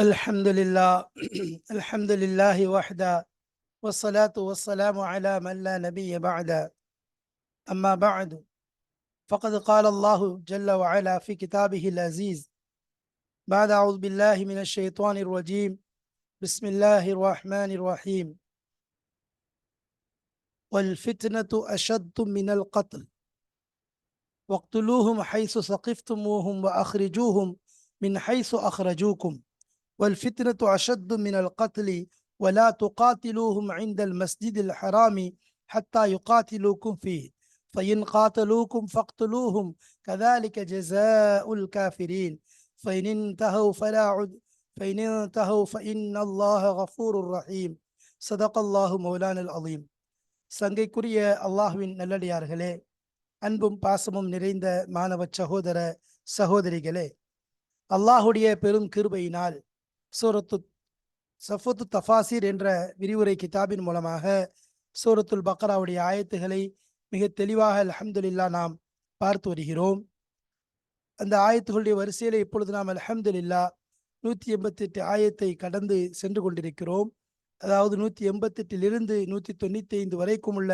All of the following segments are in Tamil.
الحمد لله الحمد لله وحده والصلاة والسلام على من لا نبي بعد أما بعد فقد قال الله جل وعلا في كتابه العزيز بعد أعوذ بالله من الشيطان الرجيم بسم الله الرحمن الرحيم. والفتنة أشد من القتل. واقتلوهم حيث ثقفتموهم وأخرجوهم من حيث أخرجوكم. والفتنة أشد من القتل ولا تقاتلوهم عند المسجد الحرام حتى يقاتلوكم فيه فإن قاتلوكم فاقتلوهم كذلك جزاء الكافرين فإن انتهوا فلا عد فإن انتهوا فإن الله غفور رحيم صدق الله مولانا العظيم சங்கைக்குரிய அல்லாஹுவின் நல்லடியார்களே அன்பும் பாசமும் நிறைந்த மாணவ சகோதர சகோதரிகளே அல்லாஹுடைய பெரும் கிருபையினால் சூரத்து சஃபத்து தஃபாசிர் என்ற விரிவுரை கிதாபின் மூலமாக சூரத்துல் பக்ராவுடைய ஆயத்துகளை மிக தெளிவாக அல்ஹம்துலில்லா நாம் பார்த்து வருகிறோம். அந்த ஆயத்துகளுடைய வரிசையில் இப்பொழுது நாம் அலஹம்துல்லா நூற்றி எண்பத்தி எட்டு ஆயத்தை கடந்து சென்று கொண்டிருக்கிறோம். அதாவது நூற்றி எண்பத்தெட்டிலிருந்து நூற்றி தொண்ணூற்றி ஐந்து வரைக்கும் உள்ள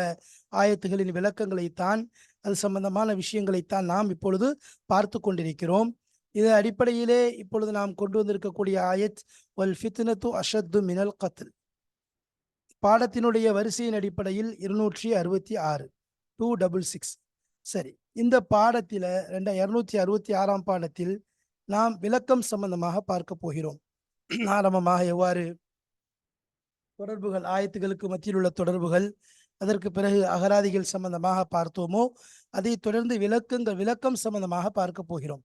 ஆயத்துகளின் விளக்கங்களைத்தான் அது சம்பந்தமான விஷயங்களைத்தான் நாம் இப்பொழுது பார்த்து கொண்டிருக்கிறோம். இது அடிப்படையிலே இப்பொழுது நாம் கொண்டு வந்திருக்கக்கூடிய ஆயத் வல் ஃபித்னத்து அஷத்து மினல் கத்தில் பாடத்தினுடைய வரிசையின் அடிப்படையில் இருநூற்றி அறுபத்தி ஆறு டூ டபுள் சிக்ஸ். சரி இந்த பாடத்தில் ரெண்ட இருநூற்றி அறுபத்தி ஆறாம் பாடத்தில் நாம் விளக்கம் சம்பந்தமாக பார்க்க போகிறோம். ஆரம்பமாக எவ்வாறு? தொடர்புகள் ஆயத்துகளுக்கு மத்தியில் உள்ள தொடர்புகள் அதற்கு பிறகு அகராதிகள் சம்பந்தமாக பார்த்தோமோ அதை தொடர்ந்து விளக்கங்கள் விளக்கம் சம்பந்தமாக பார்க்க போகிறோம்.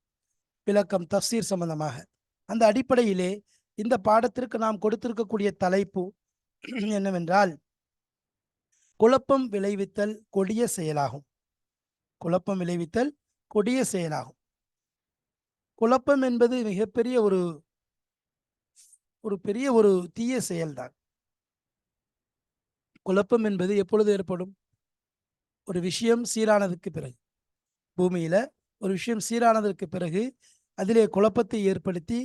விளக்கம் தஃசீர் சம்பந்தமாக. அந்த அடிப்படையிலே இந்த பாடத்திற்கு நாம் கொடுத்திருக்கக்கூடிய தலைப்பு என்னவென்றால் குழப்பம் விளைவித்தல் கொடிய செயலாகும். குழப்பம் விளைவித்தல் கொடிய செயலாகும். குழப்பம் என்பது மிகப்பெரிய ஒரு ஒரு பெரிய ஒரு தீய செயல்தான். குழப்பம் என்பது எப்பொழுது ஏற்படும்? ஒரு விஷயம் சீரானதுக்கு பிறகு. பூமியில ஒரு விஷயம் சீரானதற்கு பிறகு அதிலே குழப்பத்தை ஏற்படுத்தி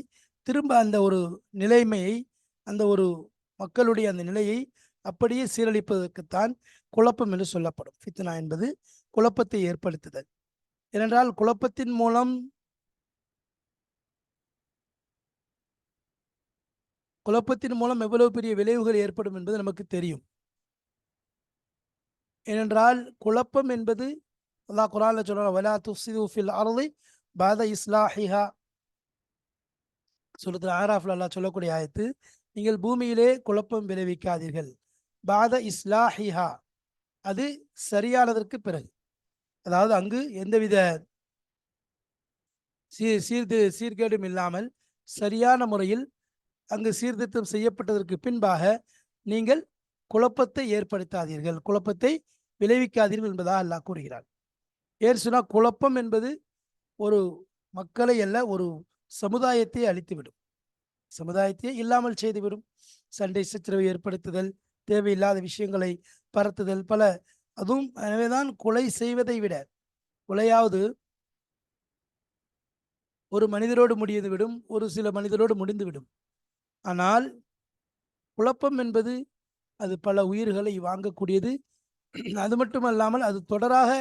திரும்ப அந்த ஒரு நிலைமையை அந்த ஒரு மக்களுடைய அந்த நிலையை அப்படியே சீரழிப்பதற்குத்தான் குழப்பம் என்று சொல்லப்படும். ஃபித்னா என்பது குழப்பத்தை ஏற்படுத்துதல். ஏனென்றால் குழப்பத்தின் மூலம் குழப்பத்தின் மூலம் எவ்வளவு பெரிய விளைவுகள் ஏற்படும் என்பது நமக்கு தெரியும். ஏனென்றால் குழப்பம் என்பது அல்லாஹ் குரான்ல சொல்றான் வலா துஃசிது ஃபில் பாத இஸ்லாஹிஹா. சொல்லுற ஆராஃப்ல அல்லா சொல்லக்கூடிய ஆயத்து நீங்கள் பூமியிலே குழப்பம் விளைவிக்காதீர்கள். பாத இஸ்லாஹிஹா. அது சரியானதற்கு பிறகு. அதாவது அங்கு எந்தவித சீர் சீர்து சீர்கேடும் இல்லாமல் சரியான முறையில் அங்கு சீர்திருத்தம் செய்யப்பட்டதற்கு பின்பாக நீங்கள் குழப்பத்தை ஏற்படுத்தாதீர்கள். குழப்பத்தை விளைவிக்காதீர்கள் என்பதாக அல்லாஹ் கூறுகிறார் ஏன் சொன்னால் குழப்பம் என்பது ஒரு மக்களை அல்ல ஒரு சமுதாயத்தை அழித்துவிடும். சமுதாயத்தையே இல்லாமல் செய்துவிடும். சண்டை சச்சரவை ஏற்படுத்துதல் தேவையில்லாத விஷயங்களை பரத்துதல் பல. அதுவும் எனவேதான் கொலை செய்வதை விட கொலையாவது ஒரு மனிதரோடு முடிந்து விடும் ஒரு சில மனிதரோடு முடிந்துவிடும் ஆனால் குழப்பம் என்பது அது பல உயிர்களை வாங்கக்கூடியது. அது மட்டுமல்லாமல் அது தொடராக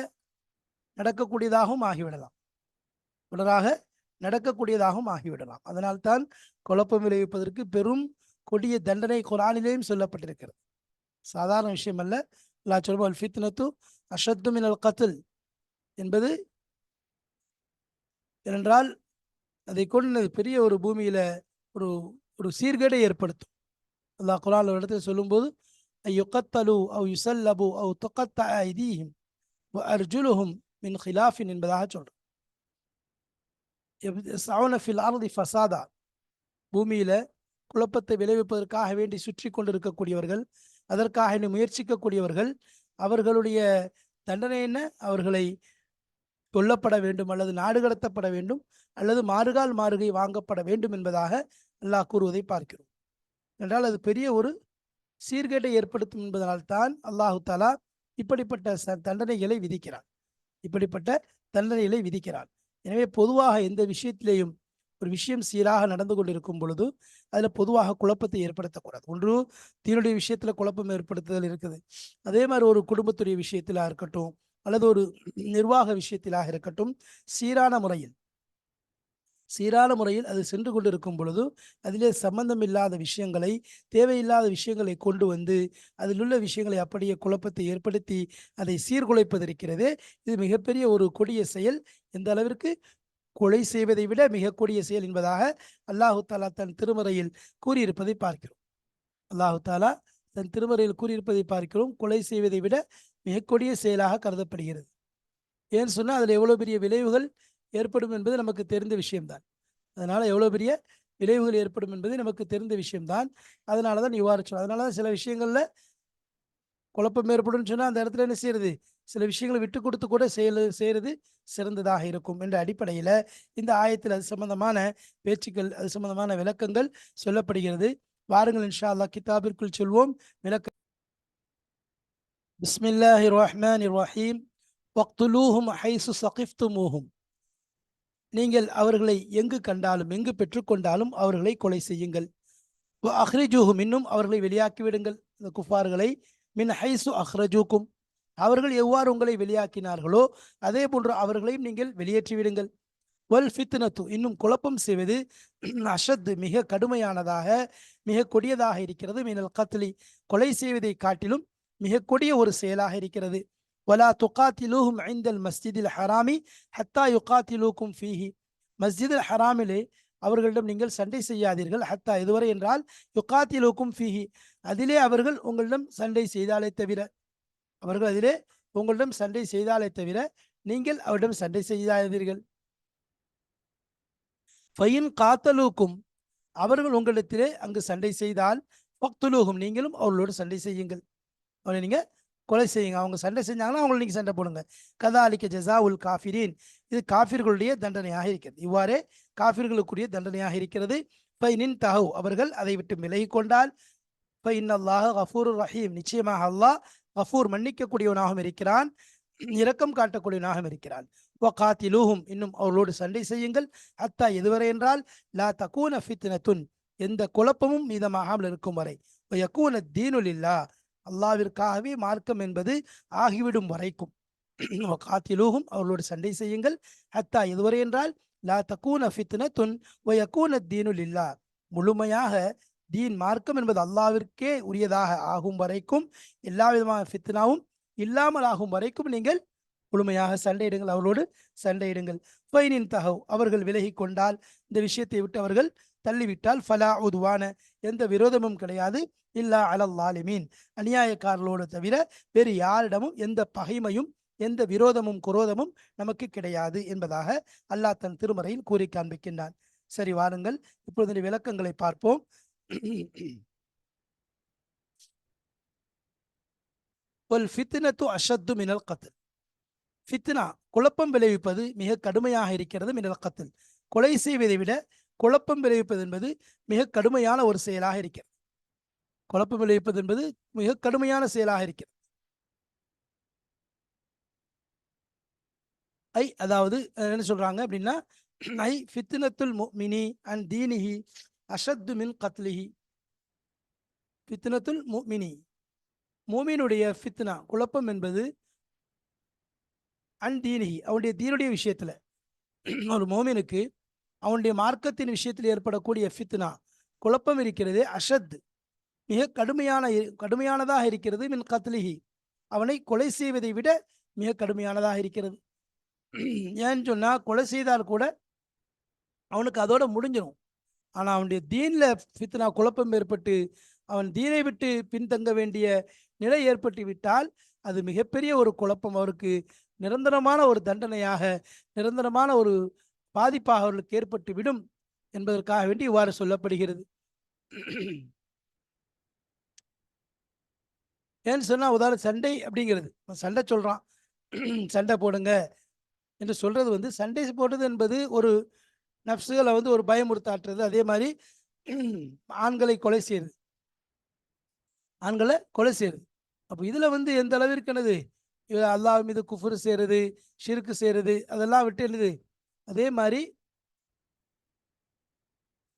நடக்கக்கூடியதாகவும் ஆகிவிடலாம். தொடராக நடக்கக்கூடியதாகவும் ஆகிவிடலாம். அதனால்தான் குழப்பம் விளைவிப்பதற்கு பெரும் கொடிய தண்டனை குரானிலேயும் சொல்லப்பட்டிருக்கிறது. சாதாரண விஷயம் அல்ல. அல்லா சொல்வோம் ஃபித்னத்து அஷத்து மினல் கத்தில் என்பது ஏனென்றால் அதை கொண்டு பெரிய ஒரு பூமியில ஒரு ஒரு சீர்கேடை ஏற்படுத்தும். அல்லாஹ் குரான் ஒரு இடத்துல சொல்லும்போது ஐயுக்கத்தலு அவ் யுசல்லபு அவ் தொக்கத்த ஐதீஹிம் அர்ஜுலுஹும் மின் ஹிலாஃபின் என்பதாக சவுன ஃபில் அறுதி ஃபசாதா பூமியில் குழப்பத்தை விளைவிப்பதற்காக வேண்டி சுற்றி கொண்டிருக்கக்கூடியவர்கள் அதற்காக முயற்சிக்கக்கூடியவர்கள் அவர்களுடைய தண்டனை என்ன? அவர்களை கொல்லப்பட வேண்டும் அல்லது நாடு கடத்தப்பட வேண்டும் அல்லது மாறுகால் மாறுகை வாங்கப்பட வேண்டும் என்பதாக அல்லாஹ் கூறுவதை பார்க்கிறோம். என்றால் அது பெரிய ஒரு சீர்கேட்டை ஏற்படுத்தும் என்பதனால்தான் அல்லாஹு தாலா இப்படிப்பட்ட தண்டனைகளை விதிக்கிறான். இப்படிப்பட்ட தண்டனைகளை விதிக்கிறான். எனவே பொதுவாக எந்த விஷயத்திலேயும் ஒரு விஷயம் சீராக நடந்து கொண்டிருக்கும் பொழுது அதில் பொதுவாக குழப்பத்தை ஏற்படுத்தக்கூடாது. ஒன்று தீனுடைய விஷயத்தில் குழப்பம் ஏற்படுத்துதல் இருக்குது. அதே மாதிரி ஒரு குடும்பத்துடைய விஷயத்திலாக இருக்கட்டும் அல்லது ஒரு நிர்வாக விஷயத்திலாக இருக்கட்டும் சீரான முறையில் சீரான முறையில் அது சென்று கொண்டிருக்கும் பொழுது அதிலே சம்பந்தமில்லாத விஷயங்களை தேவையில்லாத விஷயங்களை கொண்டு வந்து அதில் உள்ள விஷயங்களை அப்படியே குழப்பத்தை ஏற்படுத்தி அதை சீர்குலைப்பதிருக்கிறது. இது மிகப்பெரிய ஒரு கொடிய செயல். எந்த அளவிற்கு? கொலை செய்வதை விட மிக கொடிய செயல் என்பதாக அல்லாஹு தாலா தன் திருமறையில் கூறியிருப்பதை பார்க்கிறோம். அல்லாஹு தாலா தன் திருமறையில் கூறியிருப்பதை பார்க்கிறோம். கொலை செய்வதை விட மிக கொடிய செயலாக கருதப்படுகிறது. ஏன்னு சொன்னால் அதில் எவ்வளோ பெரிய விளைவுகள்? ஏற்படும் என்பது நமக்கு தெரிந்த விஷயம்தான். அதனால் எவ்வளோ பெரிய விளைவுகள் ஏற்படும் என்பது நமக்கு தெரிந்த விஷயம்தான். அதனால தான் நிவாரிச்சோம் அதனால தான் சில விஷயங்களில் குழப்பம் ஏற்படும் சொன்னால் அந்த இடத்துல என்ன செய்யறது? சில விஷயங்களை விட்டு கொடுத்து கூட செயல் செய்கிறது சிறந்ததாக இருக்கும் என்ற அடிப்படையில் இந்த ஆயத்தில் அது சம்பந்தமான பேச்சுக்கள் அது சம்பந்தமான விளக்கங்கள் சொல்லப்படுகிறது. வாருங்கள் இன்ஷா அல்லா கிதாபிற்குள் சொல்வோம். விளக்க பிஸ்மில்லாஹி ரஹ்மான் ரஹீம். வக்துலூஹும் ஹைசு சகிஃப்துமூஹும். நீங்கள் அவர்களை எங்கு கண்டாலும் எங்கு பெற்றுக்கொண்டாலும் அவர்களை கொலை செய்யுங்கள். அஹ்ரஜூஹும் இன்னும் அவர்களை வெளியாக்கிவிடுங்கள். இந்த குஃபார்களை மின் ஹைசு அஹ்ரஜூக்கும். அவர்கள் எவ்வாறு உங்களை வெளியாக்கினார்களோ அதே போன்று அவர்களையும் நீங்கள் வெளியேற்றிவிடுங்கள். வல் ஃபித்னத்து இன்னும் குழப்பம் செய்வது அஷத் மிக கடுமையானதாக மிக கொடியதாக இருக்கிறது. மினல் கத்லி கொலை செய்வதை காட்டிலும் மிக கொடிய ஒரு செயலாக இருக்கிறது. வலா துகாத்திலூஹும் ஐந்தல் மஸ்ஜிதில் ஹராமி ஹத்தா யுகாத்திலூக்கும் ஃபீஹி மஸ்ஜிதில் ஹராமிலே அவர்களிடம் நீங்கள் சண்டை செய்யாதீர்கள் ஹத்தா இதுவரை என்றால் யுகாத்திலூக்கும் ஃபீஹி அதிலே அவர்கள் உங்களிடம் சண்டை செய்தாலே தவிர அவர்கள் அதிலே உங்களிடம் சண்டை செய்தாலே தவிர நீங்கள் அவரிடம் சண்டை செய்யாதீர்கள் ஃபயின் காத்தலூக்கும் அவர்கள் உங்களிடத்திலே அங்கு சண்டை செய்தால் பக்துலூகும் நீங்களும் அவர்களோடு சண்டை செய்யுங்கள் அவனை நீங்கள் கொலை செய்யுங்க. அவங்க சண்டை செஞ்சாங்கன்னா அவங்களை நீங்க சண்டை போடுங்க. அளிக்க ஜஜா உல் காஃபிரீன் இது காஃபிர்களுடைய தண்டனையாக இருக்கிறது. இவ்வாறே காஃபிர்களுக்குரிய தண்டனையாக இருக்கிறது. பைனின் தஹவ் அவர்கள் அதை விட்டு விலகி கொண்டால் பைன் அல்லாஹ் கஃபூர் ரஹீம் நிச்சயமாக அல்லாஹ் கஃபூர் மன்னிக்கக்கூடியவனாகவும் இருக்கிறான். இரக்கம் காட்டக்கூடியவனாகவும் இருக்கிறான். ஓ காத்திலூஹும் இன்னும் அவர்களோடு சண்டை செய்யுங்கள். அத்தா எதுவரை என்றால் லா தக்கூன ஃபித்னத்துன் எந்த குழப்பமும் மீதமாகாமல் இருக்கும் வரை. யக்கூன தீனுல் இல்லா அல்லாவிற்காகவே மார்க்கம் என்பது ஆகிவிடும் வரைக்கும். காத்திலூகும் அவர்களோடு சண்டை செய்யுங்கள். ஹத்தா எதுவரை என்றால் லா தக்கூன ஃபித்னத்துன் ஒயக்கூன தீனுல் இல்லா முழுமையாக தீன் மார்க்கம் என்பது அல்லாவிற்கே உரியதாக ஆகும் வரைக்கும் எல்லா விதமான ஃபித்னாவும் இல்லாமல் ஆகும் வரைக்கும் நீங்கள் முழுமையாக சண்டையிடுங்கள். அவர்களோடு சண்டையிடுங்கள். ஃபைனின் தகவ் அவர்கள் விலகி கொண்டால் இந்த விஷயத்தை விட்டு அவர்கள் தள்ளிவிட்டால் ஃபலா உதுவான எந்த விரோதமும் கிடையாது. இல்லா அலல்லாலிமீன் அநியாயக்காரர்களோடு தவிர வேறு யாரிடமும் எந்த பகைமையும் எந்த விரோதமும் குரோதமும் நமக்கு கிடையாது என்பதாக அல்லாஹ் தன் திருமறையில் கூறி காண்பிக்கின்றான். சரி வாருங்கள். இப்பொழுது விளக்கங்களை பார்ப்போம். ஃபித்னத்து அஷத்து மினல் கத்தில் ஃபித்னா குழப்பம் விளைவிப்பது மிக கடுமையாக இருக்கிறது மினல் கத்தில் கொலை செய்வதை விட குழப்பம் விளைவிப்பது என்பது மிக கடுமையான ஒரு செயலாக இருக்கிறது. குழப்பம் விளைவிப்பது என்பது மிக கடுமையான செயலாக இருக்கிறது. ஐ அதாவது என்ன சொல்றாங்க அப்படின்னா ஐ ஃபித்னத்துல் மினி அண்ட் தீனிஹி அஷத்து மின் கத்லிஹி. ஃபித்னத்துல் மினி மூமினுடைய ஃபித்னா குழப்பம் என்பது அன் தீனிஹி அவனுடைய தீனுடைய விஷயத்துல. ஒரு மோமினுக்கு அவனுடைய மார்க்கத்தின் விஷயத்தில் ஏற்படக்கூடிய ஃபித்னா. குழப்பம் இருக்கிறது. அஷத் மிக கடுமையான கடுமையானதாக இருக்கிறது. மின் கத்லிஹி. அவனை கொலை செய்வதை விட மிக கடுமையானதாக இருக்கிறது. ஏன்னு சொன்னால் கொலை செய்தால் கூட அவனுக்கு அதோட முடிஞ்சிடும் ஆனால் அவனுடைய தீனில் ஃபித்னா குழப்பம் ஏற்பட்டு அவன் தீனை விட்டு பின்தங்க வேண்டிய நிலை ஏற்பட்டு விட்டால் அது மிகப்பெரிய ஒரு குழப்பம். அவருக்கு நிரந்தரமான ஒரு தண்டனையாக நிரந்தரமான ஒரு பாதிப்பாக அவர்களுக்கு ஏற்பட்டு விடும் என்பதற்காக வேண்டி இவ்வாறு சொல்லப்படுகிறது. ஏன்னு சொன்னால் உதாரணம் சண்டை அப்படிங்கிறது. சண்டை சொல்கிறான் சண்டை போடுங்க என்று சொல்கிறது வந்து சண்டை போடுறது என்பது ஒரு நப்சுகளை வந்து ஒரு பயமுறுத்தாட்டுறது. அதே மாதிரி ஆண்களை கொலை செய்யுது ஆண்களை கொலை செய்யுது அப்போ இதில் வந்து எந்த அளவிற்கு என்னது? அல்லாஹ் மீது குஃபுரு செய்கிறது ஷிருக்கு செய்கிறது அதெல்லாம் விட்டு என்னது? அதே மாதிரி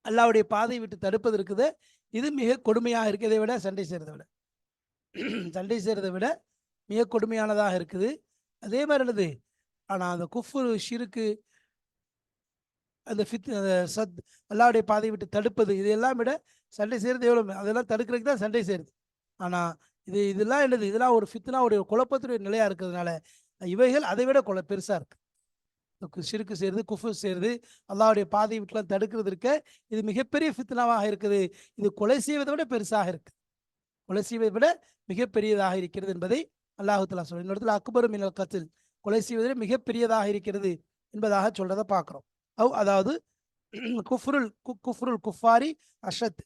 அல்லாவுடைய பாதை விட்டு தடுப்பது இருக்குது. இது மிக கொடுமையாக இருக்கிறதை விட சண்டை செய்கிறத விட. சண்டை செய்கிறத விட மிக கொடுமையானதாக இருக்குது. அதே மாதிரி என்னது? ஆனால் அந்த குஃபுரு ஷிருக்கு அந்த ஃபித் அந்த சத் அல்லாவுடைய பாதையை விட்டு தடுப்பது இதையெல்லாம் விட சண்டை செய்கிறது எவ்வளோ அதெல்லாம் தடுக்கிறதுக்கு தான் சண்டை செய்கிறது ஆனால் இது இதெல்லாம் என்னது? இதெல்லாம் ஒரு ஃபித்னா ஒரு குழப்பத்துடைய நிலையாக இருக்கிறதுனால இவைகள் அதை விட கொல பெருசாக இருக்குது சிறுக்கு சேருது குஃபு சேருது. அல்லாவுடைய பாதையை விட்டுலாம் தடுக்கிறது இருக்க இது மிகப்பெரிய ஃபித்னாவாக இருக்குது. இது கொலை செய்வதை விட பெருசாக இருக்கு. கொலை செய்வதை விட மிகப்பெரியதாக இருக்கிறது என்பதை அல்லாஹுத்தலா சொல்ல இந்த இடத்துல அக்பரும் மினல் கத்தில் கொலை செய்வதில் மிகப்பெரியதாக இருக்கிறது என்பதாக சொல்றதை பார்க்குறோம். அவ் அதாவது குஃப்ருல் குஃப்ருல் குஃபாரி அஷத்.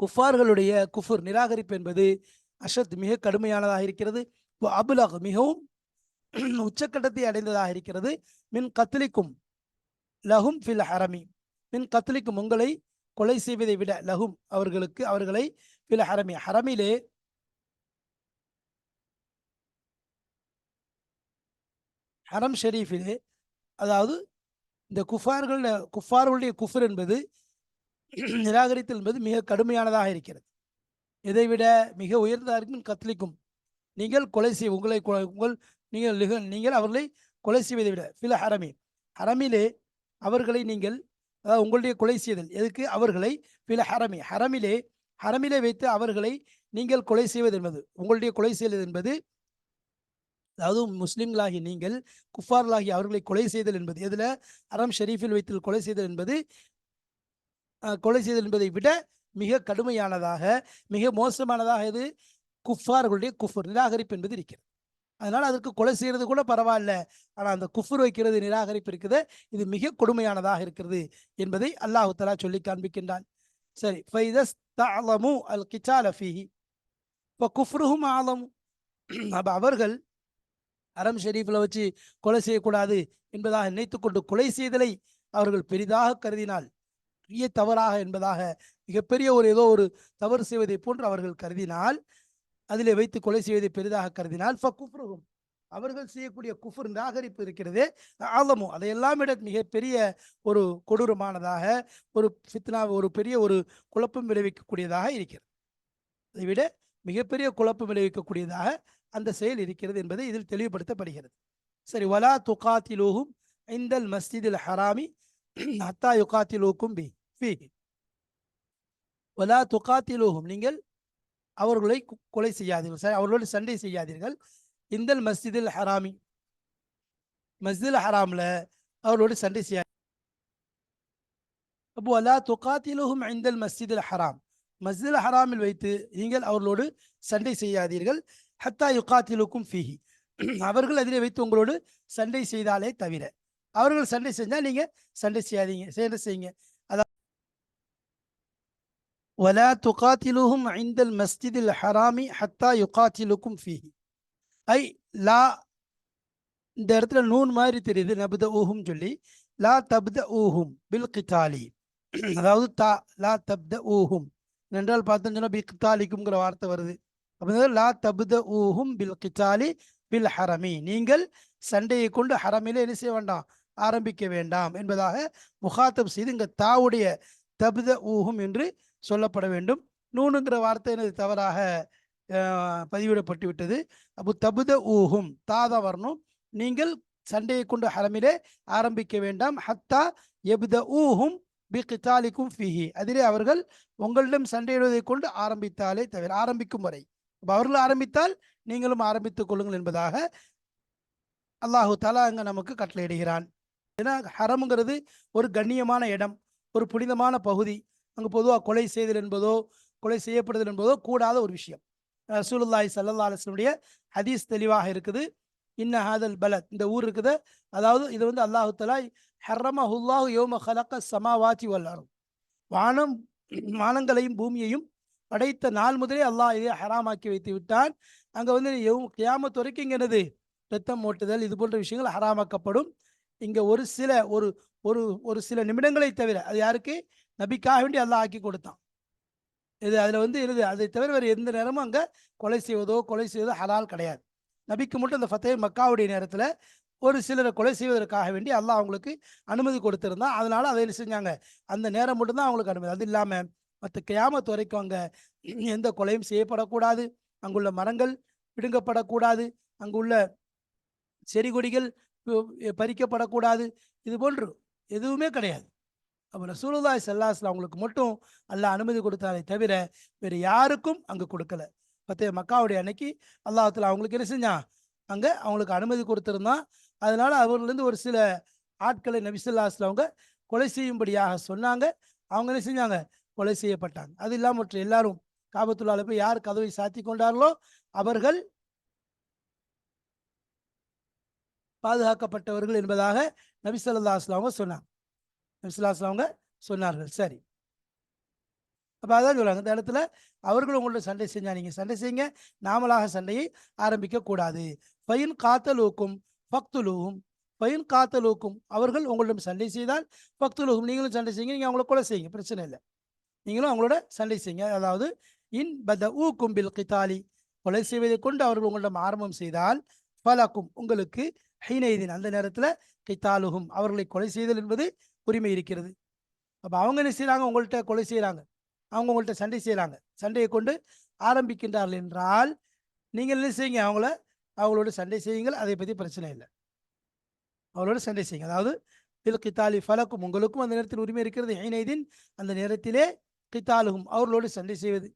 குஃபார்களுடைய குஃபுர் நிராகரிப்பு என்பது அஷத் மிக கடுமையானதாக இருக்கிறது. அபுலக் மிகவும் உச்சக்கட்டத்தை அடைந்ததாக இருக்கிறது. மின் கத்லிக்கும் லஹும் ஃபில் ஹரமி. மின் கத்லிக்கும் உங்களை கொலை செய்வதை விட லஹும் அவர்களுக்கு அவர்களை ஃபில் ஹரமி. ஹரமிலே ஹரம் ஷெரீஃபிலே அதாவது இந்த குஃபார்கள் குஃபார்களுடைய குஃபர் என்பது நிராகரித்தல் என்பது மிக கடுமையானதாக இருக்கிறது. இதை விட மிக உயர்ந்ததாக இருக்கும் கத்லிக்கும் நீங்கள் கொலை செய் உங்களை உங்கள் நீங்கள் நீங்கள் அவர்களை கொலை செய்வதை விட பில ஹரமி. ஹரமிலே அவர்களை நீங்கள் அதாவது உங்களுடைய கொலை செய்தல். எதுக்கு? அவர்களை பில ஹரமி. ஹரமிலே ஹரமிலே வைத்து அவர்களை நீங்கள் கொலை செய்வது என்பது. உங்களுடைய கொலை செய்வது என்பது அதாவது முஸ்லிம்களாகி நீங்கள் குஃபார்களாகி அவர்களை கொலை செய்தல் என்பது. எதில்? ஹரம் ஷெரீஃபில் வைத்து கொலை செய்தல் என்பது கொலை செய்தல் என்பதை விட மிக கடுமையானதாக மிக மோசமானதாக இது குஃபார்களுடைய குஃபர் நிராகரிப்பு என்பது இருக்கிறது. அதனால் அதற்கு கொலை செய்கிறது கூட பரவாயில்ல. ஆனால் அந்த குஃபர் வைக்கிறது நிராகரிப்பு இருக்குது. இது மிக கொடுமையானதாக இருக்கிறது என்பதை அல்லாஹு தலா சொல்லி காண்பிக்கின்றான். சரி ஃபைதஸ் தாலமு அல் கிச்சால் அஃபீஹி இப்போ குஃப்ருஹும் ஆலமு அப்போ அவர்கள் அறம் ஷெரீஃபில் வச்சு கொலை செய்யக்கூடாது என்பதாக நினைத்து கொண்டு கொலை செய்தலை அவர்கள் பெரிதாக கருதினால் பெரிய தவறாக என்பதாக மிகப்பெரிய ஒரு ஏதோ ஒரு தவறு செய்வதை போன்று அவர்கள் கருதினால் அதிலே வைத்து கொலை செய்வதை பெரிதாக கருதினால் ஃபக்குஃப்ருகும் அவர்கள் செய்யக்கூடிய குஃபர் நாகரிப்பு இருக்கிறதே. ஆலமும் அதையெல்லாம் விட மிகப்பெரிய ஒரு கொடூரமானதாக ஒரு ஃபித்னா ஒரு பெரிய ஒரு குழப்பம் விளைவிக்கக்கூடியதாக இருக்கிறது. அதை விட மிகப்பெரிய குழப்பம் விளைவிக்கக்கூடியதாக அந்த செயல் இருக்கிறது என்பதை இதில் தெளிவுபடுத்தப்படுகிறது. சரி வலா துகாத்திலோகும் ஐந்தல் மஸ்ஜிதில் ஹராமி ஹத்தா யுகாத்திலோக்கும் பி ஃபி வலா துகாத்திலோகும் நீங்கள் அவர்களை கொலை செய்யாதீர்கள். சரி அவர்களோடு சண்டை செய்யாதீர்கள். இந்தல் மஸ்ஜிதில் ஹராமி. மஸ்ஜிதில் ஹராமில் அவர்களோடு சண்டை செய்ய அப்போ அல்லா துகாத்திலும் ஐந்தல் மஸ்ஜிதில் ஹராம். மஸ்ஜிதில் ஹராமில் வைத்து நீங்கள் அவர்களோடு சண்டை செய்யாதீர்கள். ஹத்தா யுகாத்திலுக்கும் ஃபீஹி. அவர்கள் அதிலே வைத்து உங்களோடு சண்டை செய்தாலே தவிர அவர்கள் சண்டை செஞ்சால் நீங்க சண்டை செய்யாதீங்க சண்டை செய்யுங்க. ولا تقاتلوهم عند المسجد الحرام حتى يقاتلكم فيه ஐ லா இந்த இடத்துல நூன் மாதிரி தெரியுது நபுத ஊஹும் சொல்லி லா தப்த ஊஹும் பில் கித்தாலி அதாவது தா லா தப்த ஊஹும் என்றால் பார்த்தோம் சொன்னா பி கித்தாலிக்கும்ங்கிற வார்த்தை வருது அப்போ லா தபுத ஊஹும் பில் கிச்சாலி பில் ஹரமி நீங்கள் சண்டையை கொண்டு ஹரமிலே என்ன செய்ய வேண்டாம் ஆரம்பிக்க வேண்டாம் என்பதாக முகாத்தப் செய்து இங்கே தாவுடைய தபுத ஊஹும் என்று சொல்லப்பட வேண்டும். நூனுங்கிற வார்த்தை எனது தவறாக பதிவிடப்பட்டு விட்டது அப்போ தபுத ஊகும் தாதா வரணும். நீங்கள் சண்டையை கொண்டு ஹரமிலே ஆரம்பிக்க வேண்டாம். ஹத்தா எபுத ஊஹும் பி கித்தாலிக்கும் ஃபிஹி. அதிலே அவர்கள் உங்களிடம் சண்டையிடுவதை கொண்டு ஆரம்பித்தாலே தவிர ஆரம்பிக்கும் வரை. அவர்கள் ஆரம்பித்தால் நீங்களும் ஆரம்பித்துக் கொள்ளுங்கள் என்பதாக அல்லாஹு தாலா அங்கே நமக்கு கட்டளையிடுகிறான். ஏன்னா ஹரமுங்கிறது ஒரு கண்ணியமான இடம் ஒரு புனிதமான பகுதி. அங்கு பொதுவாக கொலை செய்தல் என்பதோ கொலை செய்யப்படுதல் என்பதோ கூடாத ஒரு விஷயம். ரசூலுல்லாய் சல்லா அலுவலுடைய ஹதீஸ் தெளிவாக இருக்குது. இன்ன ஹாதல் பலத் இந்த ஊர் இருக்குது. அதாவது இது வந்து அல்லாஹு தலா ஹர்ரம ஹுல்லாஹு யோம ஹலக்க சமாவாச்சி வல்லாரும் வானம் வானங்களையும் பூமியையும் படைத்த நாள் முதலே அல்லாஹ் இதை ஹராமாக்கி வைத்து விட்டான். அங்கே வந்து கியாமத்து வரைக்கும் இங்கே என்னது? ரத்தம் ஓட்டுதல் இது போன்ற விஷயங்கள் ஹராமாக்கப்படும். இங்கே ஒரு சில ஒரு ஒரு ஒரு சில நிமிடங்களை தவிர அது யாருக்கு? நபிக்காக வேண்டி எல்லாம் ஆக்கி கொடுத்தான். இது அதில் வந்து என்னது அதை தவிர வேறு எந்த நேரமும் அங்கே கொலை செய்வதோ கொலை செய்வதோ ஹலால் கிடையாது. நபிக்கு மட்டும் அந்த ஃபத்தே மக்காவுடைய நேரத்தில் ஒரு சிலரை கொலை செய்வதற்காக வேண்டி அல்லாஹ் அவங்களுக்கு அனுமதி கொடுத்துருந்தான். அதனால் அதை என்ன செஞ்சாங்க? அந்த நேரம் மட்டும்தான் அவங்களுக்கு அனுமதி. அது இல்லாமல் மற்ற கியாமத்து வரைக்கும் அங்கே எந்த கொலையும் செய்யப்படக்கூடாது. அங்குள்ள மரங்கள் பிடுங்கப்படக்கூடாது. அங்குள்ள செடி கொடிகள் பறிக்கப்படக்கூடாது. இது போன்று எதுவுமே கிடையாது. அப்போ ரசூலுல்லாய் சல்லாஸ்ல அவங்களுக்கு மட்டும் அல்லாஹ் அனுமதி கொடுத்தாலே தவிர வேறு யாருக்கும் அங்கே கொடுக்கல. பத்தே மக்காவுடைய அன்னைக்கு அல்லாஹத்தில் அவங்களுக்கு என்ன செஞ்சான்? அங்கே அவங்களுக்கு அனுமதி கொடுத்துருந்தான். அதனால் அவர்லேருந்து ஒரு சில ஆட்களை நபிசுல்லாஸ்ல அவங்க கொலை செய்யும்படியாக சொன்னாங்க. அவங்க என்ன செஞ்சாங்க? கொலை செய்யப்பட்டாங்க. அது இல்லாமல் மற்ற எல்லாரும் காபத்துள்ளால போய் யார் கதவை சாத்தி கொண்டார்களோ அவர்கள் பாதுகாக்கப்பட்டவர்கள் என்பதாக நபி ஸல்லல்லாஹு அவங்க சொன்னாங்க. நபி அவங்க சொன்னார்கள். சரி. அப்போ அதான் சொல்கிறாங்க இந்த இடத்துல அவர்கள் உங்கள்ட்ட சண்டை செஞ்சா நீங்கள் சண்டை செய்யுங்க நாமளாக சண்டையை ஆரம்பிக்கக்கூடாது பயின் காத்தலூக்கும் பக்துலூகும் பயின் காத்தலூக்கும். அவர்கள் உங்களிடம் சண்டை செய்தால் பக்துலூகும் நீங்களும் சண்டை செய்யுங்க நீங்கள் அவங்கள கொலை செய்யுங்க பிரச்சனை இல்லை. நீங்களும் அவங்களோட சண்டை செய்யுங்க. அதாவது இன் பத ஊ கும்பில் கித்தாலி கொலை செய்வதை கொண்டு அவர்கள் உங்களிடம் ஆரம்பம் செய்தால் பலக்கும் உங்களுக்கு ஹைனைதின் அந்த நேரத்தில் கித்தாலுகும் அவர்களை கொலை செய்தல் என்பது உரிமை இருக்கிறது. அப்போ அவங்க என்ன செய்கிறாங்க உங்கள்கிட்ட கொலை செய்கிறாங்க அவங்க உங்கள்கிட்ட சண்டை செய்கிறாங்க சண்டையை கொண்டு ஆரம்பிக்கின்றார்கள் என்றால் நீங்கள் என்ன செய்யுங்க? அவங்கள அவங்களோட சண்டை செய்யுங்கள். அதை பற்றி பிரச்சனை இல்லை. அவங்களோட சண்டை செய்யுங்க. அதாவது இதில் கித்தாலி ஃபலக்கும் உங்களுக்கும் அந்த நேரத்தில் உரிமை இருக்கிறது. ஹைனைதின் அந்த நேரத்திலே கித்தாலுகும். அவர்களோடு சண்டை செய்வது.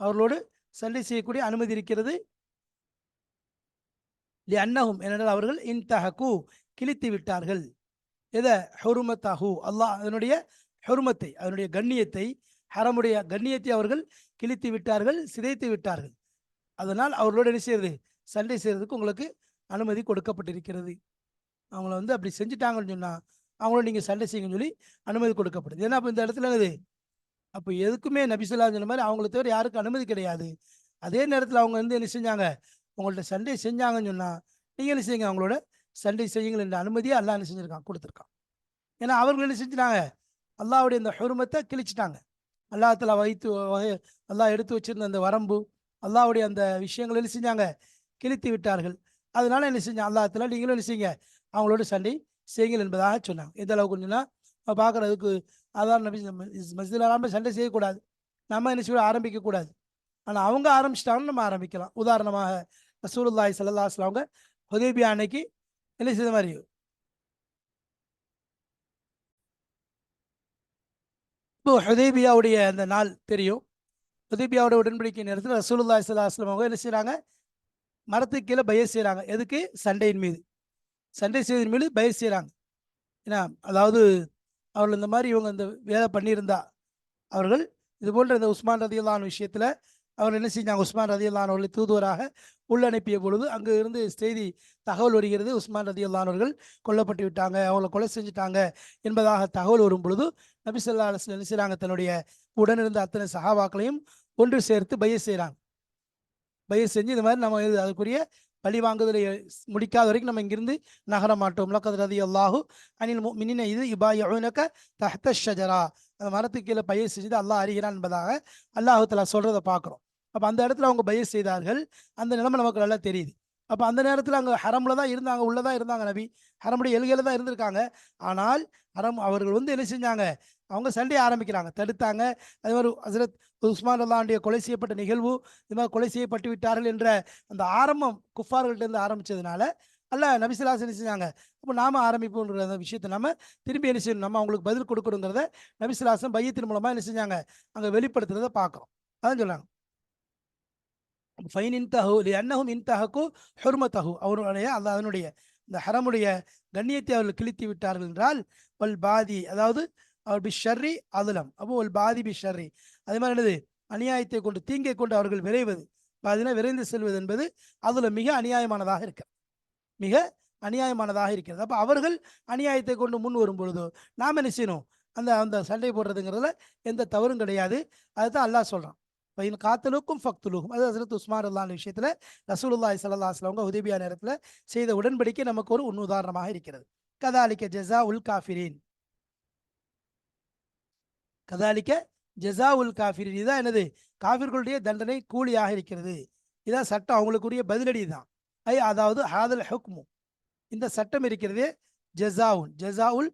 அவர்களோடு சண்டை செய்யக்கூடிய அனுமதி இருக்கிறது. லி ஏனென்றால் அவர்கள் இன்தஹகு. கிழித்து விட்டார்கள். எதை? ஹுருமத்தஹு. அல்லாஹ் அதனுடைய ஹொருமத்தை அதனுடைய கண்ணியத்தை ஹரமுடைய கண்ணியத்தை அவர்கள் கிழித்து விட்டார்கள் சிதைத்து விட்டார்கள். அதனால் அவர்களோடு என்ன செய்யறது? சண்டை செய்யறதுக்கு உங்களுக்கு அனுமதி கொடுக்கப்பட்டிருக்கிறது. அவங்கள வந்து அப்படி செஞ்சுட்டாங்கன்னு சொன்னால் அவங்களோட நீங்கள் சண்டை செய்யுங்கன்னு சொல்லி அனுமதி கொடுக்கப்படுது. ஏன்னா அப்போ இந்த இடத்துல என்னது? அப்போ எதுக்குமே நபிசுல்லா சொன்ன மாதிரி அவங்கள தவிர யாருக்கும் அனுமதி கிடையாது. அதே நேரத்தில் அவங்க வந்து என்ன செஞ்சாங்க? உங்கள்ட்ட சண்டை செஞ்சாங்கன்னு சொன்னால் நீங்கள் என்ன செய்யுங்க? அவங்களோட சண்டை செய்யுங்கள் என்ற அனுமதியை அல்லா என்ன செஞ்சுருக்கான்? கொடுத்துருக்கான். ஏன்னா அவர்கள் என்ன செஞ்சுட்டாங்க? அல்லாவுடைய இந்த ஹுருமத்தை கிழிச்சிட்டாங்க. அல்லாத்தில் வைத்து அல்லா எடுத்து வச்சிருந்த அந்த வரம்பு அல்லாவுடைய அந்த விஷயங்கள் என்ன செஞ்சாங்க? கிழித்து விட்டார்கள். அதனால என்ன செஞ்சாங்க அல்லாத்தில் நீங்களும் என்ன செய்யுங்க? அவங்களோட சண்டை செய்யுங்கள் என்பதாக சொன்னாங்க. எந்த அளவுக்கு கொஞ்சம்னா பார்க்குறதுக்கு அதான் நபி மஸ்ஜில் சண்டை செய்யக்கூடாது. நம்ம என்ன செய்ய ஆரம்பிக்கக்கூடாது. ஆனால் அவங்க ஆரம்பிச்சிட்டாங்கன்னு நம்ம ஆரம்பிக்கலாம். உதாரணமாக ரசூலுல்லாஹி ஸல்லல்லாஹு அவங்க ஹுதேபியா அன்னைக்கு என்ன செய்த மாதிரி இப்போ ஹுதேபியாவுடைய அந்த நாள் தெரியும். ஹுதேபியாவுடைய உடன்படிக்கை நேரத்தில் ரசூலுல்லா ஸல்லல்லாஹு அவங்க என்ன செய்கிறாங்க மரத்துக்கு கீழே பயிர் செய்கிறாங்க எதுக்கு? சண்டையின் மீது. சண்டை செய்தின் மீது பயிர் செய்கிறாங்க ஏன்னா அதாவது அவர்கள் இந்த மாதிரி இவங்க இந்த வேலை பண்ணியிருந்தா அவர்கள் இது போன்ற இந்த உஸ்மான் ரதியுல்லான் விஷயத்தில் அவர் என்ன செஞ்சாங்க? உஸ்மான் ரதி அல்லானவர்களை தூதுவராக உள்ளனுப்பிய பொழுது அங்கு இருந்து செய்தி தகவல் வருகிறது. உஸ்மான் ரதி அல்லானவர்கள் கொல்லப்பட்டு விட்டாங்க அவங்கள கொலை செஞ்சுட்டாங்க என்பதாக தகவல் வரும் பொழுது நபிசல்லா ஸல்லல்லாஹு என்ன செய்கிறாங்க தன்னுடைய உடனிருந்த அத்தனை சகாவாக்களையும் ஒன்று சேர்த்து பைய செய்கிறாங்க பைய செஞ்சு இந்த மாதிரி நம்ம இது அதுக்குரிய பழி வாங்குதலை முடிக்காத வரைக்கும் நம்ம இங்கிருந்து நகர மாட்டோம். லக்கத் ரதி அல்லாஹு அனில் மினின இது இபாயுனக்க தஹ்த ஷஜரா. அந்த மரத்துக்கு கீழே பயிர் செஞ்சது அல்லாஹ் அறிகிறான் என்பதாக அல்லாஹு தலா சொல்கிறத பார்க்குறோம். அப்போ அந்த இடத்துல அவங்க பயிர் செய்தார்கள். அந்த நிலைமை நமக்கு நல்லா தெரியுது. அப்போ அந்த நேரத்தில் அங்கே ஹரமில் தான் இருந்தாங்க உள்ளதான் இருந்தாங்க நபி. ஹரமுடைய எல்கையில தான் இருந்திருக்காங்க. ஆனால் ஹரம் அவர்கள் வந்து என்ன செஞ்சாங்க? அவங்க சண்டையை ஆரம்பிக்கிறாங்க. தடுத்தாங்க. அதே மாதிரி ஹசரத் உஸ்மான் அல்லாவுடைய கொலை செய்யப்பட்ட நிகழ்வு இது மாதிரி கொலை செய்யப்பட்டு விட்டார்கள் என்ற அந்த ஆரம்பம் குஃபார்கள்ட்டேருந்து ஆரம்பித்ததுனால அல்ல நபிசிலாஸ் என்ன செஞ்சாங்க? அப்போ நாம ஆரம்பிப்போன்ற அந்த விஷயத்தை நம்ம திரும்பி என்ன செய்யணும்? நம்ம அவங்களுக்கு பதில் கொடுக்கணுங்கிறத நபிசிலாசன் பையத்தின் மூலமாக என்ன செஞ்சாங்க? அங்கே வெளிப்படுத்துறதை பார்க்குறோம். அதான் சொல்கிறாங்க ஃபைன் இன்தஹு லி அன்னஹும் இன்தஹக்கு ஹுர்மத்தஹு அவருடைய அந்த அதனுடைய இந்த ஹரமுடைய கண்ணியத்தை அவர்கள் கிழித்து விட்டார்கள் என்றால் வல் பாதி அதாவது அவர் பி ஷர்ரி அதுலம். அப்போ ஒல் பாதி பி ஷர்ரி. அதே மாதிரி என்னது? அநியாயத்தை கொண்டு தீங்கை கொண்டு அவர்கள் விரைவது. பாதினா விரைந்து செல்வது என்பது அதுல மிக அநியாயமானதாக இருக்க மிக அநியாயமானதாக இருக்கிறது. அப்போ அவர்கள் அநியாயத்தை கொண்டு முன் வரும் பொழுதோ நாம் என்ன செய்யணும்? அந்த அந்த சண்டை போடுறதுங்கிறதுல எந்த தவறும் கிடையாது. அதுதான் அல்லாஹ் சொல்கிறான் பையன் காத்தலுக்கும் ஃபக்துலுக்கும் அது ஹசரத் உஸ்மான் அல்லான் விஷயத்தில் ரசூலுல்லாய் சல்லா அவங்க உதவியா நேரத்தில் செய்த உடன்படிக்கை நமக்கு ஒரு உன் உதாரணமாக இருக்கிறது. கதாலிக்க ஜெசா உல் காஃபிரின். கதாலிக்க ஜெசா உல் காஃபிரின். இதான் என்னது? காஃபிர்களுடைய தண்டனை கூலியாக இருக்கிறது. இதான் சட்டம். அவங்களுக்குரிய பதிலடி தான். ஐ அதாவது ஹாதல் ஹுக்மு. இந்த சட்டம் இருக்கிறதே ஜெசாவுன் ஜெசாவுல்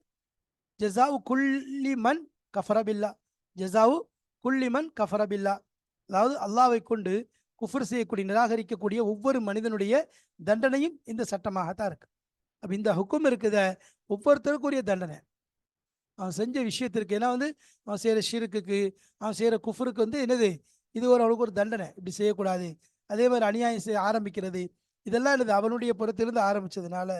ஜெசாவு குல்லி மன் கஃபரபில்லா. ஜெசாவு குல்லிமன் கஃபரபில்லா. அதாவது அல்லாவை கொண்டு குஃபர் செய்யக்கூடிய நிராகரிக்கக்கூடிய ஒவ்வொரு மனிதனுடைய தண்டனையும் இந்த சட்டமாகத்தான் இருக்கு. அப்ப இந்த ஹுக்கும் இருக்குத ஒவ்வொருத்தருக்குரிய தண்டனை. அவன் செஞ்ச விஷயத்திற்கு ஏன்னா வந்து அவன் செய்கிற ஷிருக்குக்கு அவன் செய்கிற குஃபருக்கு வந்து என்னது? இது ஒரு அவனுக்கு ஒரு தண்டனை. இப்படி செய்யக்கூடாது. அதே மாதிரி அநியாயம் செய்ய ஆரம்பிக்கிறது. இதெல்லாம் என்னது? அவனுடைய புறத்திலிருந்து ஆரம்பித்ததுனால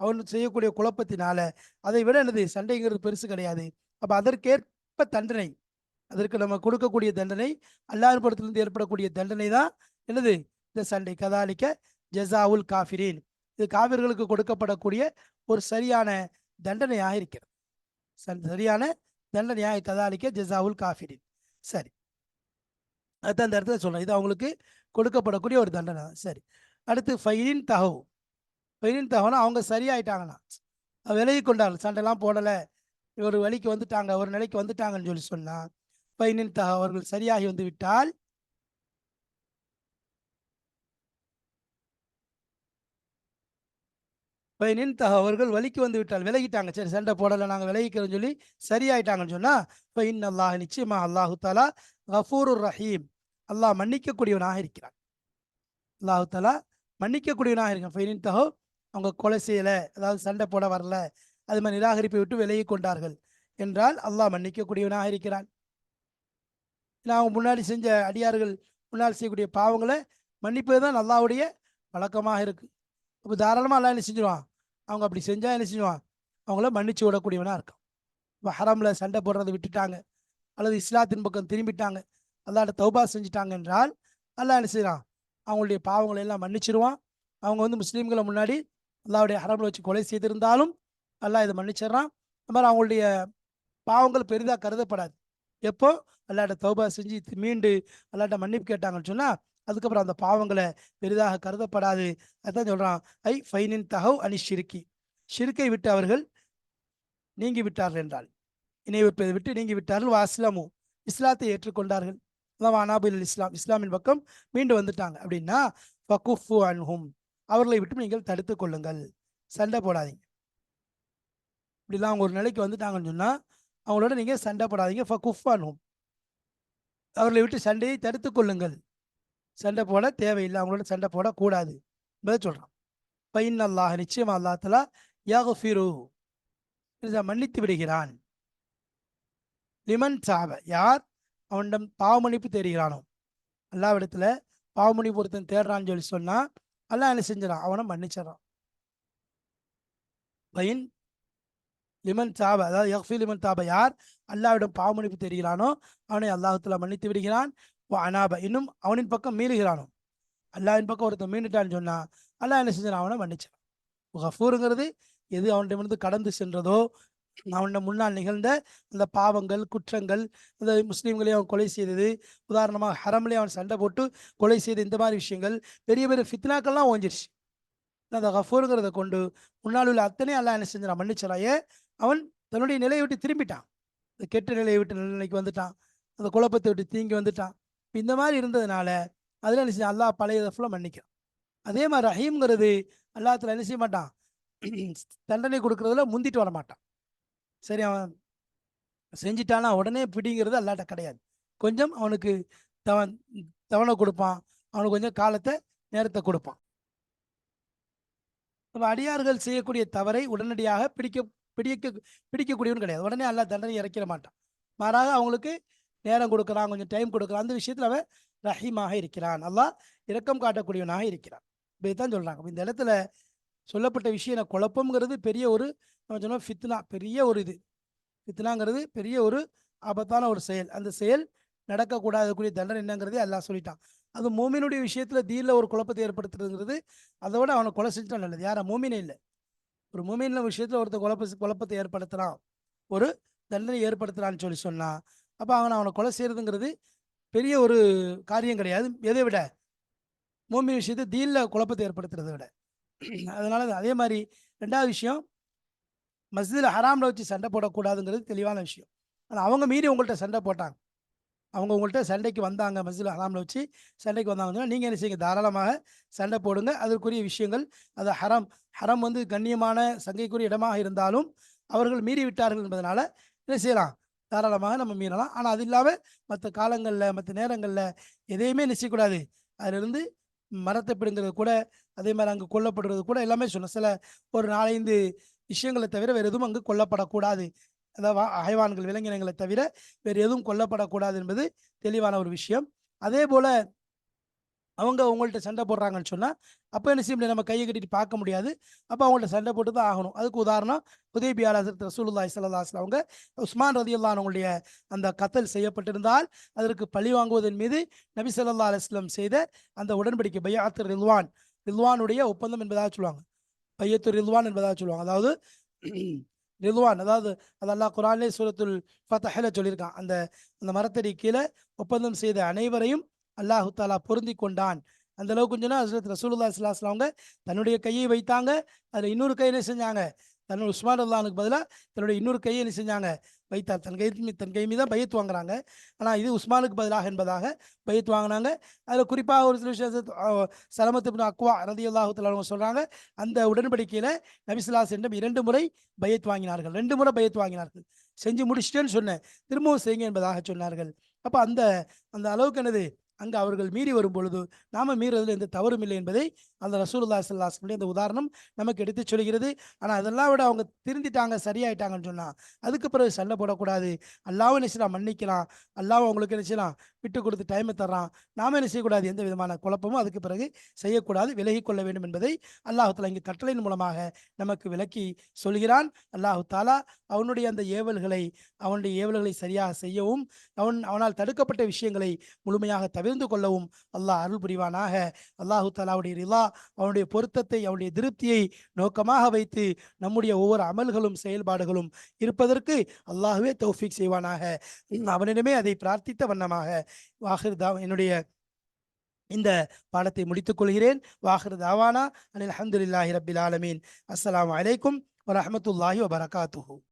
அவன் செய்யக்கூடிய குழப்பத்தினால அதை விட என்னது? சண்டைங்கிறது பெருசு கிடையாது. அப்போ அதற்கேற்ப தண்டனை. அதற்கு நம்ம கொடுக்கக்கூடிய தண்டனை அல்லாஹ் படத்திலிருந்து ஏற்படக்கூடிய தண்டனை தான் என்னது? இந்த சண்டை. கதாலிக்க ஜசாவுல் காஃபிரீன். இது காவிர்களுக்கு கொடுக்கப்படக்கூடிய ஒரு சரியான தண்டனையாக இருக்கிறது. சரியான தண்டனையாக கதாலிக்க ஜசாவுல் காஃபிரீன். சரி. அதுதான் அந்த இடத்துல சொல்றேன். இது அவங்களுக்கு கொடுக்கப்படக்கூடிய ஒரு தண்டனை தான். சரி. அடுத்து ஃபைனின் தகவு ஃபைனின் தகவனா அவங்க சரியாயிட்டாங்கன்னா விலகி கொண்டார்கள் சண்டைலாம் போடலை. ஒரு வழிக்கு வந்துட்டாங்க. ஒரு நிலைக்கு வந்துட்டாங்கன்னு சொல்லி சொன்னால் ஃபைனின் தக அவர்கள் சரியாகி வந்து விட்டால் தக அவர்கள் வலிக்கு வந்து விட்டால் விலகிட்டாங்க. சரி சண்டை போடலை நாங்கள் விலகிக்கிறோம்னு சொல்லி சரியாயிட்டாங்கன்னு சொன்னா பையன் அல்லாஹ் நிச்சயமா அல்லாஹு தாலா கஃபூரு ரஹீம். அல்லாஹ் மன்னிக்கக்கூடியவனாக இருக்கிறான். அல்லாஹு தாலா மன்னிக்கக்கூடியவனாக இருக்கான் ஃபைனின் தகோ அவங்க கொலை செய்யலை அதாவது சண்டை போட வரல அது மாதிரி நிராகரிப்பை விட்டு விலகி கொண்டார்கள் என்றால் அல்லாஹ் மன்னிக்கக்கூடியவனாக இருக்கிறான். இல்லை அவங்க முன்னாடி செஞ்ச அடியார்கள் முன்னால் செய்யக்கூடிய பாவங்களை மன்னிப்பது தான் நல்லாவுடைய வழக்கமாக இருக்குது இப்போ தாராளமாக எல்லாம் என்ன செஞ்சிருவான்? அவங்க அப்படி செஞ்சால் என்ன செஞ்சுவான் அவங்கள மன்னிச்சு விடக்கூடியவனாக இருக்கான். இப்போ ஹரம்ல சண்டை போடுறதை விட்டுட்டாங்க. அல்லது இஸ்லாத்தின் பக்கம் திரும்பிட்டாங்க. அல்லாட்ட தௌபா செஞ்சுட்டாங்க என்றால் அல்லா என்ன செய்கிறான் அவங்களுடைய பாவங்களை எல்லாம் மன்னிச்சிருவான். அவங்க வந்து முஸ்லீம்களை முன்னாடி அல்லாவுடைய ஹரமில் வச்சு கொலை செய்திருந்தாலும் அல்லாஹ் இதை மன்னிச்சிடுறான். அது மாதிரி அவங்களுடைய பாவங்கள் பெரிதாக கருதப்படாது. எப்போ? அல்லாட்ட தௌபா செஞ்சு மீண்டு அல்லாட்ட மன்னிப்பு கேட்டாங்கன்னு சொன்னால் அதுக்கப்புறம் அந்த பாவங்களை பெரிதாக கருதப்படாது. அதான் சொல்கிறான் ஐ ஃபைனின் தகவ் அனி ஷிருக்கி ஷிருக்கை விட்டு அவர்கள் நீங்கி விட்டார்கள் என்றால் இணைவிப்பதை விட்டு நீங்கி விட்டார்கள். வாஸ்லாமு இஸ்லாத்தை ஏற்றுக்கொண்டார்கள். அதான் அனாபுல் இஸ்லாம் இஸ்லாமின் பக்கம் மீண்டு வந்துட்டாங்க. அப்படின்னா ஃபகுஃபு அன்ஹும். அவர்களை விட்டு நீங்கள் தடுத்து கொள்ளுங்கள். சண்டை போடாதீங்க. இப்படிலாம் அவங்க ஒரு நிலைக்கு வந்துட்டாங்கன்னு சொன்னால் அவங்களோட நீங்கள் சண்டை போடாதீங்க. ஃபகுஃபு அன்ஹும். அவர்களை விட்டு சண்டையை தடுத்து கொள்ளுங்கள். சண்டை போட தேவையில்லை. அவங்களோட சண்டை போடக்கூடாது. என்பதை சொல்றான். பையன் அல்லாஹ் நிச்சயமா அல்லா தலா யாகுஃபிரு மன்னித்து விடுகிறான். லிமன் சாப. யார்? அவனிடம் பாவமன்னிப்பு தேடுகிறானோ. அல்லாவிடத்துல பாவமன்னிப்பு ஒருத்தன் தேடுறான்னு சொல்லி சொன்னா அல்லாஹ் என்ன செஞ்சிடான் அவனை மன்னிச்சிடறான். பையன் லிமன் தாப அதாவது யக்ஃபி லிமன் தாப யார்? அல்லாவிடம் பாவமணிப்பு தெரிகிறானோ அவனை அல்லாஹத்துல மன்னித்து விடுகிறான். அனாப இன்னும் அவனின் பக்கம் மீறுகிறானோ அல்லாவின் பக்கம் ஒருத்தன் மீண்டுட்டான்னு சொன்னா அல்லாஹ் என்ன செஞ்சான் அவனை மன்னிச்சான் கஃபூருங்கிறது எது அவனிடமிருந்து கடந்து சென்றதோ அவனோட முன்னால் நிகழ்ந்த அந்த பாவங்கள் குற்றங்கள் அந்த முஸ்லீம்களையும் அவன் கொலை செய்தது உதாரணமாக ஹரம்லேயே அவன் சண்டை போட்டு கொலை செய்த இந்த மாதிரி விஷயங்கள் பெரிய பெரிய ஃபித்னாக்கள்லாம் ஓஞ்சிருச்சு. அந்த கஃபூருங்கிறத கொண்டு முன்னால் உள்ள அத்தனை அல்லாஹ் என்ன செஞ்சான் மன்னிச்சலாயே அவன் தன்னுடைய நிலையை விட்டு திரும்பிட்டான். இந்த கெட்ட நிலையை விட்டு நல்ல நிலைக்கு வந்துட்டான். அந்த குழப்பத்தை விட்டு தீங்கி வந்துட்டான். இந்த மாதிரி இருந்ததுனால அதில் என்ன செய்ய அல்லாஹ் பழைய ஃபுல்லாக மன்னிக்கிறான். அதே மாதிரி ரஹீம்ங்கிறது அல்லாத்துல என்ன செய்ய மாட்டான்? தண்டனை கொடுக்கறதுல முந்திட்டு வர மாட்டான். சரி அவன் செஞ்சிட்டானா உடனே பிடிங்கிறது அல்லாட்ட கிடையாது. கொஞ்சம் அவனுக்கு தவன் தவணை கொடுப்பான். அவனுக்கு கொஞ்சம் காலத்தை நேரத்தை கொடுப்பான். அடியார்கள் செய்யக்கூடிய தவறை உடனடியாக பிடிக்க பிடிக்க பிடிக்கக்கூடியவன் கிடையாது. உடனே எல்லா தண்டனை இறக்கிட மாட்டான். மாறாக அவங்களுக்கு நேரம் கொடுக்குறான் கொஞ்சம் டைம் கொடுக்குறான் அந்த விஷயத்தில் அவன் ரஹீமாக இருக்கிறான். நல்லா இரக்கம் காட்டக்கூடியவனாக இருக்கிறான். இப்படித்தான் சொல்றாங்க. இந்த இடத்துல சொல்லப்பட்ட விஷயம் என்ன குழப்பங்கிறது பெரிய ஒரு நம்ம சொன்னோம் ஃபித்னா பெரிய ஒரு இது. ஃபித்னாங்கிறது பெரிய ஒரு ஆபத்தான ஒரு செயல். அந்த செயல் நடக்கக்கூடாதக்கூடிய தண்டனை என்னங்கிறதே எல்லாம் சொல்லிட்டான். அது மூமினுடைய விஷயத்தில் தீரில் ஒரு குழப்பத்தை ஏற்படுத்துறதுங்கிறது அதை விட அவனை கொலை செஞ்சுட்டா நல்லது. யாரா மூமினே இல்லை. ஒரு மூமின்ல விஷயத்தில் ஒருத்த குழப்ப குழப்பத்தை ஏற்படுத்துகிறான் ஒரு தண்டனை ஏற்படுத்துகிறான்னு சொல்லி சொன்னான் அப்போ அவனை அவனை கொலை செய்யறதுங்கிறது பெரிய ஒரு காரியம் கிடையாது. எதை விட? மூமின் விஷயத்தை தீனில் குழப்பத்தை ஏற்படுத்துறதை விட. அதனால அதே மாதிரி ரெண்டாவது விஷயம் மஸ்ஜிதில் ஹராமில் வச்சு சண்டை போடக்கூடாதுங்கிறது தெளிவான விஷயம். ஆனால் அவங்க மீறி உங்கள்கிட்ட சண்டை போட்டாங்க. அவங்க உங்கள்கிட்ட சண்டைக்கு வந்தாங்க மசில் ஹராமில் வச்சு சண்டைக்கு வந்தாங்கன்னா நீங்கள் என்ன செய்யுங்க? தாராளமாக சண்டை போடுங்க. அதற்குரிய விஷயங்கள் அது ஹரம் ஹரம் வந்து கண்ணியமான சங்கைக்குரிய இடமாக இருந்தாலும் அவர்கள் மீறி விட்டார்கள் என்பதனால என்ன செய்யலாம்? தாராளமாக நம்ம மீறலாம். ஆனால் அது இல்லாமல் மற்ற காலங்களில் மற்ற நேரங்களில் எதையுமே நிச்சயக்கூடாது அதிலிருந்து மரத்தை பிடுங்கிறது கூட அதே மாதிரி அங்கே கொல்லப்படுறது கூட எல்லாமே சொன்னோம் சில ஒரு நாலஞ்சு விஷயங்களை தவிர வேறு எதுவும் அங்கே கொல்லப்படக்கூடாது. அதாவது அகைவான்கள் விலங்கினங்களை தவிர வேறு எதுவும் கொல்லப்படக்கூடாது என்பது தெளிவான ஒரு விஷயம். அதே போல அவங்க உங்கள்கிட்ட சண்டை போடுறாங்கன்னு சொன்னால் அப்போ என்ன செய்ய முடியாது நம்ம கையை கட்டிட்டு பார்க்க முடியாது. அப்போ அவங்கள்ட்ட சண்டை போட்டு தான் ஆகணும். அதுக்கு உதாரணம் உதயபியால் ரசூலுல்லா இஸ்லாஸ்ல அவங்க உஸ்மான் ரதியுல்லா அவங்களுடைய அந்த கத்தல் செய்யப்பட்டிருந்தால் அதற்கு பழி வாங்குவதன் மீது நபி சொல்லா அலுவலம் செய்த அந்த உடன்படிக்கை பையாத்து ரில்வான் ரில்வானுடைய ஒப்பந்தம் என்பதாக சொல்லுவாங்க. பையத்து ரில்வான் என்பதாக சொல்லுவாங்க. அதாவது ரிதுவான் அதாவது அது அல்லாஹ் குரானே சூரத்துல் ஃபத்தஹில் சொல்லியிருக்கான். அந்த அந்த மரத்தடி கீழே ஒப்பந்தம் செய்த அனைவரையும் அல்லாஹு தாலா பொருந்தி கொண்டான். அந்த அளவுக்கு கொஞ்சம்னா ஹசரத் ரசூலுல்லா இஸ்லாஸ்லாம் அவங்க தன்னுடைய கையை வைத்தாங்க. அதில் இன்னொரு கை செஞ்சாங்க? தன்னோட உஸ்மான் அல்லானுக்கு பதிலாக தன்னுடைய இன்னொரு கையை என்ன செஞ்சாங்க? வைத்தார். தன் கை தன் கை மீது தான் பையத்து வாங்குறாங்க. ஆனால் இது உஸ்மானுக்கு பதிலாக என்பதாக பையத்து வாங்கினாங்க. அதில் குறிப்பாக ஒரு சில விஷயத்தை சலமத்து அக்வா ரதி அல்லாஹத்தில் அவங்க சொல்கிறாங்க அந்த உடன்படிக்கையில் நபிசுல்லாஸ் என்றும் இரண்டு முறை பயத்து வாங்கினார்கள். ரெண்டு முறை பயத்து வாங்கினார்கள். செஞ்சு முடிச்சிட்டேன்னு சொன்னேன். திரும்பவும் செய்யுங்க என்பதாக சொன்னார்கள். அப்போ அந்த அந்த அளவுக்கு என்னது? அங்கு அவர்கள் மீறி வரும் பொழுது நாம மீறுவதில் எந்த தவறும் இல்லை என்பதை அந்த ரசூல்லா சல்லாஸ்முடைய இந்த உதாரணம் நமக்கு எடுத்து சொல்கிறது. ஆனால் அதெல்லாம் விட அவங்க திருந்திட்டாங்க சரியாயிட்டாங்கன்னு சொன்னால் அதுக்கு பிறகு சண்டை போடக்கூடாது. அல்லாவும் என்ன செய்யலாம் மன்னிக்கலாம் அல்லாவும் அவங்களுக்கு என்ன செய்யலாம் விட்டு கொடுத்து டைமை தர்றான். நாம என்ன செய்யக்கூடாது? எந்த விதமான குழப்பமும் அதுக்கு பிறகு செய்யக்கூடாது விலகி கொள்ள வேண்டும் என்பதை அல்லாஹுத்தாலா இங்கே இங்கு கட்டளையின் மூலமாக நமக்கு விளக்கி சொல்கிறான். அல்லாஹு தாலா அவனுடைய அந்த ஏவல்களை அவனுடைய ஏவல்களை சரியாக செய்யவும் அவன் அவனால் தடுக்கப்பட்ட விஷயங்களை முழுமையாக தவிர்ந்து கொள்ளவும் அல்லாஹ் அருள் புரிவானாக. அல்லாஹு தாலாவுடைய ரிலா அவனுடைய பொருத்தத்தை அவனுடைய திருப்தியை நோக்கமாக வைத்து நம்முடைய ஒவ்வொரு அமல்களும் செயல்பாடுகளும் இருப்பதற்கு அல்லாஹுவே தௌஃபீக் செய்வானாக. அவனிடமே அதை பிரார்த்தித்த வண்ணமாக வாஹிர் என்னுடைய இந்த பாடத்தை முடித்துக் கொள்கிறேன். வாஹிர் தாவானா அனில் அஹமதுல்லாஹி ரபில் ஆலமீன். அஸ்லாம் வலைக்கும் வரமத்துல்லாஹி வபரகாத்துஹு.